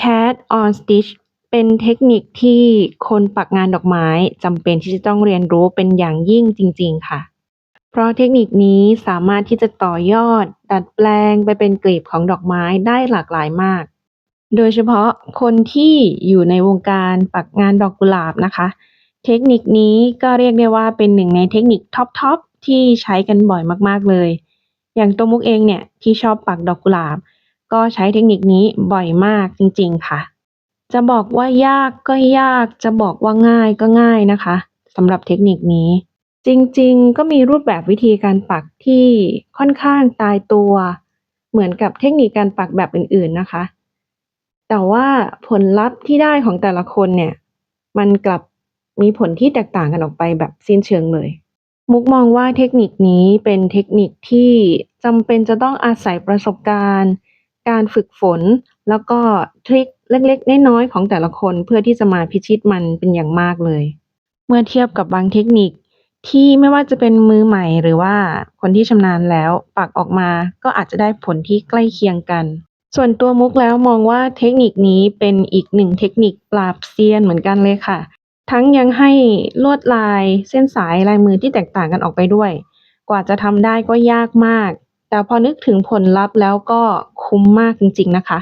Cat on Stitch เป็นเทคนิคที่คนปักงานดอกไม้จำเป็นที่จะต้องเรียนรู้เป็นอย่างยิ่งจริง ๆ ค่ะ เพราะเทคนิคนี้สามารถที่จะต่อยอด ดัดแปลงไปเป็นกลีบของดอกไม้ได้หลากหลายมาก โดยเฉพาะคนที่อยู่ในวงการปักงานดอกกุหลาบนะคะ เทคนิคนี้ก็เรียกได้ว่าเป็นหนึ่งในเทคนิคท็อปๆที่ใช้กันบ่อยมากๆเลย อย่างตัวมุกเองเนี่ยที่ชอบปักดอกกุหลาบ ก็ใช้เทคนิคนี้บ่อยมากจริงๆค่ะ จะบอกว่ายากก็ยาก จะบอกว่าง่ายก็ง่ายนะคะสำหรับเทคนิคนี้ จริงๆ ก็มีรูปแบบวิธีการปักที่ค่อนข้างตายตัว เหมือนกับเทคนิคการปักแบบอื่นๆนะคะ แต่ว่าผลลัพธ์ที่ได้ของแต่ละคนเนี่ย มันกลับมีผลที่แตกต่างกันออกไปแบบสิ้นเชิงเลย มุกมองว่าเทคนิคนี้เป็นเทคนิคที่จำเป็นจะต้องอาศัยประสบการณ์ การฝึกฝน แล้วก็ทริกเล็กๆน้อยๆของแต่ละคนเพื่อที่จะมาพิชิตมันเป็นอย่างมากเลย เมื่อเทียบกับบางเทคนิคที่ไม่ว่าจะเป็นมือใหม่หรือว่าคนที่ชำนาญแล้วปักออกมาก็อาจจะได้ผลที่ใกล้เคียงกัน ส่วนตัวมุกแล้วมองว่าเทคนิคนี้เป็นอีกหนึ่งเทคนิคปราบเซียนเหมือนกันเลยค่ะ ทั้งยังให้ลวดลายเส้นสายลายมือที่แตกต่างกันออกไปด้วย กว่าจะทำได้ก็ยากมาก แต่พอนึกถึงผลลัพธ์แล้วก็ คุ้มมากจริงๆนะคะ